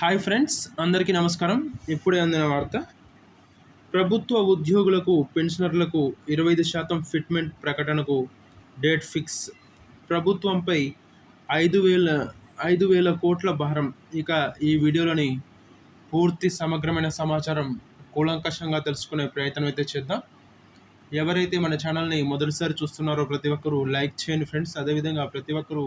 Hi friends అందరికీ నమస్కారం. ఇప్పుడే అందిన వార్త. ప్రభుత్వ ఉద్యోగులకు పెన్షనర్లకు ఇరవై ఐదు శాతం ఫిట్మెంట్ ప్రకటనకు డేట్ ఫిక్స్. ప్రభుత్వంపై ఐదు వేల ఐదు వేల కోట్ల భారం. ఇక ఈ వీడియోలోని పూర్తి సమగ్రమైన సమాచారం కూలంకషంగా తెలుసుకునే ప్రయత్నం అయితే చేద్దాం. ఎవరైతే మన ఛానల్ని మొదటిసారి చూస్తున్నారో ప్రతి ఒక్కరూ లైక్ చేయండి ఫ్రెండ్స్. అదేవిధంగా ప్రతి ఒక్కరూ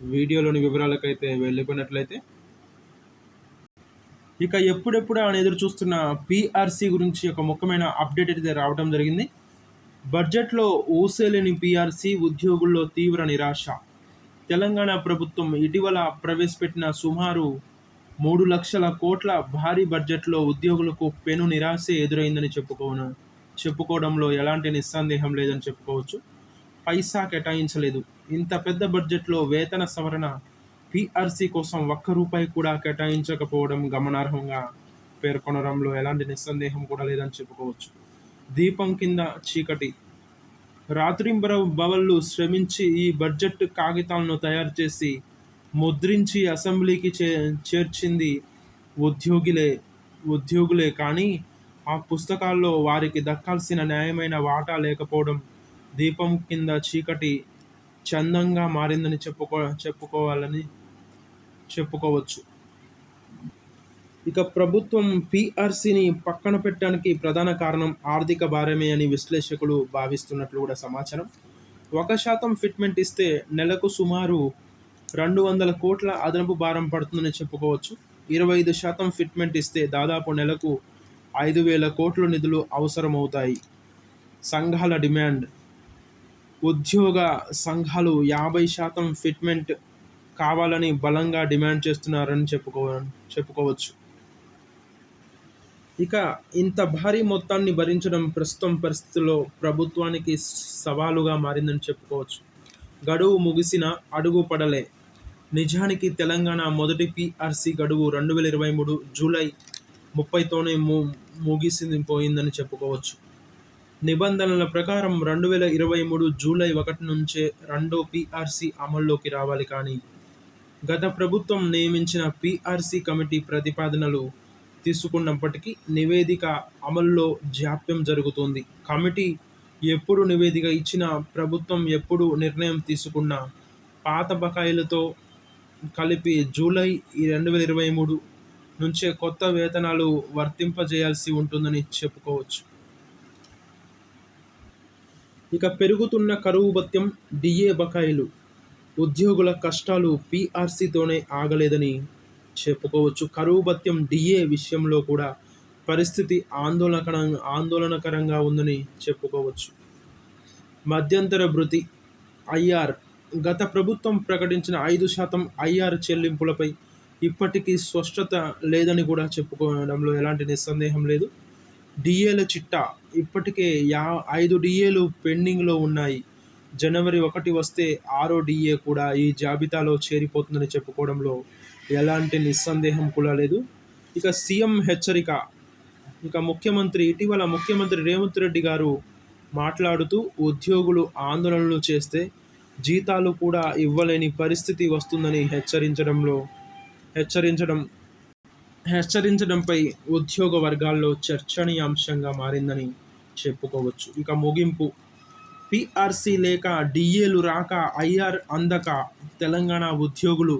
వీడియోలోని వివరాలకైతే వెళ్ళిపోయినట్లయితే. ఇక ఎప్పుడెప్పుడు ఆయన ఎదురు చూస్తున్న పీఆర్సీ గురించి ఒక ముఖ్యమైన అప్డేట్ అయితే రావడం జరిగింది. బడ్జెట్లో ఊసేలేని పిఆర్సి ఉద్యోగుల్లో తీవ్ర నిరాశ. తెలంగాణ ప్రభుత్వం ఇటీవల ప్రవేశపెట్టిన సుమారు మూడు లక్షల కోట్ల భారీ బడ్జెట్లో ఉద్యోగులకు పెను నిరాశ ఎదురైందని చెప్పుకోను చెప్పుకోవడంలో ఎలాంటి నిస్సందేహం లేదని చెప్పుకోవచ్చు. పైసా కేటాయించలేదు. ఇంత పెద్ద బడ్జెట్లో వేతన సవరణ పిఆర్సి కోసం ఒక్క రూపాయి కూడా కేటాయించకపోవడం గమనార్హంగా పేర్కొనడంలో ఎలాంటి నిస్సందేహం కూడా లేదని చెప్పుకోవచ్చు. దీపం కింద చీకటి. రాత్రింబర బవళ్ళు శ్రమించి ఈ బడ్జెట్ కాగితాలను తయారు చేసి ముద్రించి అసెంబ్లీకి చే చేర్చింది ఉద్యోగులే ఉద్యోగులే కానీ ఆ పుస్తకాల్లో వారికి దక్కాల్సిన న్యాయమైన వాటా లేకపోవడం దీపం కింద చీకటి చందంగా మారిందని చెప్పుకో చెప్పుకోవాలని చెప్పుకోవచ్చు. ఇక ప్రభుత్వం పిఆర్సీని పక్కన పెట్టడానికి ప్రధాన కారణం ఆర్థిక భారమే అని విశ్లేషకులు భావిస్తున్నట్లు కూడా సమాచారం. ఒక శాతం ఫిట్మెంట్ ఇస్తే నెలకు సుమారు రెండు వందల కోట్ల అదనపు భారం పడుతుందని చెప్పుకోవచ్చు. ఇరవై ఐదు శాతం ఫిట్మెంట్ ఇస్తే దాదాపు నెలకు ఐదు వేల కోట్ల నిధులు అవసరమవుతాయి. సంఘాల డిమాండ్ ఉద్యోగ సంఘాలు యాభై శాతం ఫిట్మెంట్ కావాలని బలంగా డిమాండ్ చేస్తున్నారని చెప్పుకో చెప్పుకోవచ్చు. ఇక ఇంత భారీ మొత్తాన్ని భరించడం ప్రస్తుతం పరిస్థితుల్లో ప్రభుత్వానికి సవాలుగా మారిందని చెప్పుకోవచ్చు. గడువు ముగిసిన అడుగు పడలే. నిజానికి తెలంగాణ మొదటి పిఆర్సి గడువు రెండు వేల ఇరవై మూడు జూలై ముప్పైతోనే ము ముగిసింది పోయిందని చెప్పుకోవచ్చు. నిబంధనల ప్రకారం రెండు వేల ఇరవై మూడు జూలై ఒకటి నుంచే రెండో పిఆర్సి అమల్లోకి రావాలి కానీ గత ప్రభుత్వం నియమించిన పిఆర్సి కమిటీ ప్రతిపాదనలు తీసుకున్నప్పటికీ నివేదిక అమల్లో జాప్యం జరుగుతోంది. కమిటీ ఎప్పుడు నివేదిక ఇచ్చినా ప్రభుత్వం ఎప్పుడు నిర్ణయం తీసుకున్నా పాత బకాయిలతో కలిపి జూలై ఈ రెండు వేల ఇరవై మూడు నుంచే కొత్త వేతనాలు వర్తింపజేయాల్సి ఉంటుందని చెప్పుకోవచ్చు. ఇక పెరుగుతున్న కరువు భత్యం డిఏ బకాయిలు. ఉద్యోగుల కష్టాలు పీఆర్సీతోనే ఆగలేదని చెప్పుకోవచ్చు. కరువు భత్యం డిఏ విషయంలో కూడా పరిస్థితి ఆందోళనకర ఆందోళనకరంగా ఉందని చెప్పుకోవచ్చు. మధ్యంతర భృతి ఐఆర్. గత ప్రభుత్వం ప్రకటించిన ఐదు శాతం ఐఆర్ చెల్లింపులపై ఇప్పటికీ స్పష్టత లేదని కూడా చెప్పుకోవడంలో ఎలాంటి నిస్సందేహం లేదు. డిఏల చిట్టా. ఇప్పటికే యా ఐదు డిఏలు పెండింగ్లో ఉన్నాయి. జనవరి ఒకటి వస్తే ఆరో డిఏ కూడా ఈ జాబితాలో చేరిపోతుందని చెప్పుకోవడంలో ఎలాంటి నిస్సందేహం కూడా లేదు. ఇక సీఎం హెచ్చరిక. ఇక ముఖ్యమంత్రి ఇటీవల ముఖ్యమంత్రి రేవంత్ రెడ్డి గారు మాట్లాడుతూ ఉద్యోగులు ఆందోళనలు చేస్తే జీతాలు కూడా ఇవ్వలేని పరిస్థితి వస్తుందని హెచ్చరించడంలో హెచ్చరించడం హెచ్చరించడంపై ఉద్యోగ వర్గాల్లో చర్చనీయాంశంగా మారిందని చెప్పుకోవచ్చు. ఇక ముగింపు. పిఆర్సీ లేక డిఏలు రాక ఐఆర్ అందక తెలంగాణ ఉద్యోగులు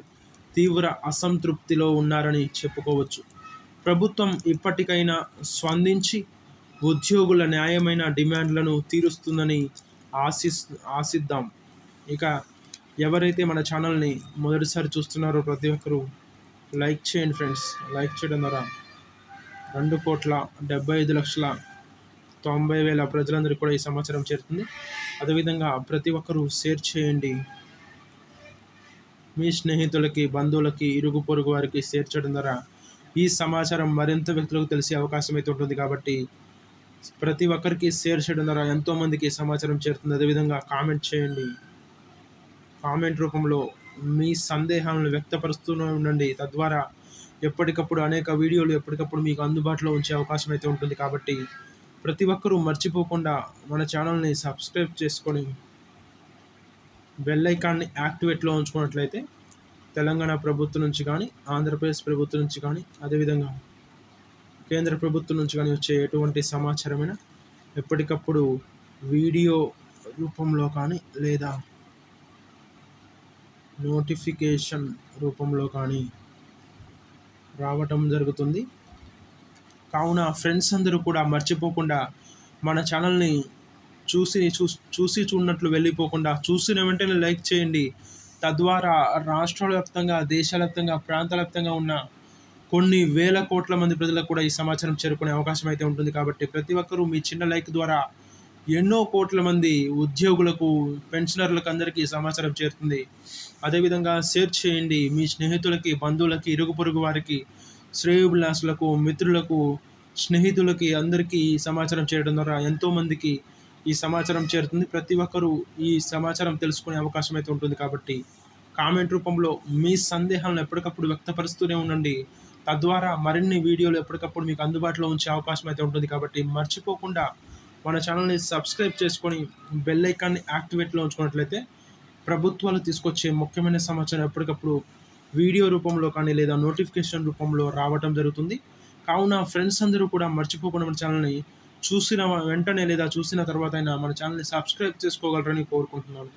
తీవ్ర అసంతృప్తిలో ఉన్నారని చెప్పుకోవచ్చు. ప్రభుత్వం ఇప్పటికైనా స్పందించి ఉద్యోగుల న్యాయమైన డిమాండ్లను తీరుస్తుందని ఆశిస్ ఆశిద్దాం. ఇక ఎవరైతే మన ఛానల్ని మొదటిసారి చూస్తున్నారో ప్రతి ఒక్కరూ లైక్ చేయండి ఫ్రెండ్స్. లైక్ చేయడం ద్వారా రెండు కోట్ల డెబ్బై ఐదు లక్షల తొంభై వేల ప్రజలందరికీ కూడా ఈ సమాచారం చేరుతుంది. అదేవిధంగా ప్రతి ఒక్కరూ షేర్ చేయండి. మీ స్నేహితులకి బంధువులకి ఇరుగు పొరుగు వారికి షేర్ చేయడం ద్వారా ఈ సమాచారం మరింత వ్యక్తులకు తెలిసే అవకాశం అయితే ఉంటుంది కాబట్టి ప్రతి ఒక్కరికి షేర్ చేయడం ద్వారా ఎంతోమందికి సమాచారం చేరుతుంది. అదేవిధంగా కామెంట్ చేయండి. కామెంట్ రూపంలో మీ సందేహాలను వ్యక్తపరుస్తూనే ఉండండి. తద్వారా ఎప్పటికప్పుడు అనేక వీడియోలు ఎప్పటికప్పుడు మీకు అందుబాటులో ఉంచే అవకాశం అయితే ఉంటుంది. కాబట్టి ప్రతి ఒక్కరూ మర్చిపోకుండా మన ఛానల్ని సబ్స్క్రైబ్ చేసుకొని బెల్ ఐకాన్ని యాక్టివేట్లో ఉంచుకున్నట్లయితే తెలంగాణ ప్రభుత్వం నుంచి కానీ ఆంధ్రప్రదేశ్ ప్రభుత్వం నుంచి కానీ అదేవిధంగా కేంద్ర ప్రభుత్వం నుంచి కానీ వచ్చే ఎటువంటి సమాచారమైనా ఎప్పటికప్పుడు వీడియో రూపంలో కానీ లేదా నోటిఫికేషన్ రూపంలో కానీ రావటం జరుగుతుంది. కావున ఫ్రెండ్స్ అందరూ కూడా మర్చిపోకుండా మన ఛానల్ని చూసి చూసి చూడనట్లు వెళ్ళిపోకుండా చూసిన వెంటనే లైక్ చేయండి. తద్వారా రాష్ట్రాల వ్యాప్తంగా దేశాల వ్యాప్తంగా ప్రాంతాల వ్యాప్తంగా ఉన్న కొన్ని వేల కోట్ల మంది ప్రజలకు కూడా ఈ సమాచారం చేరుకునే అవకాశం అయితే ఉంటుంది. కాబట్టి ప్రతి ఒక్కరూ మీ చిన్న లైక్ ద్వారా ఎన్నో కోట్ల మంది ఉద్యోగులకు పెన్షనర్లకు అందరికీ సమాచారం చేరుతుంది. అదేవిధంగా షేర్ చేయండి. మీ స్నేహితులకి బంధువులకి ఇరుగు పొరుగు వారికి శ్రేయోభిలాసులకు మిత్రులకు స్నేహితులకి అందరికీ ఈ సమాచారం చేయడం ద్వారా ఎంతోమందికి ఈ సమాచారం చేరుతుంది. ప్రతి ఒక్కరూ ఈ సమాచారం తెలుసుకునే అవకాశం అయితే ఉంటుంది కాబట్టి కామెంట్ రూపంలో మీ సందేహాలను ఎప్పటికప్పుడు వ్యక్తపరుస్తూనే ఉండండి. తద్వారా మరిన్ని వీడియోలు ఎప్పటికప్పుడు మీకు అందుబాటులో ఉంచే అవకాశం అయితే ఉంటుంది కాబట్టి మర్చిపోకుండా మన ఛానల్ని సబ్స్క్రైబ్ చేసుకొని బెల్ ఐకాన్ని యాక్టివేట్లో ఉంచుకున్నట్లయితే ప్రభుత్వాలు తీసుకొచ్చే ముఖ్యమైన సమాచారం ఎప్పటికప్పుడు వీడియో రూపంలో కానీ లేదా నోటిఫికేషన్ రూపంలో రావటం జరుగుతుంది. కావున ఫ్రెండ్స్ అందరూ కూడా మర్చిపోకుండా మన ఛానల్ని చూసిన వెంటనే లేదా చూసిన తర్వాత అయినా మన ఛానల్ని సబ్స్క్రైబ్ చేసుకోగలరని కోరుకుంటున్నాను.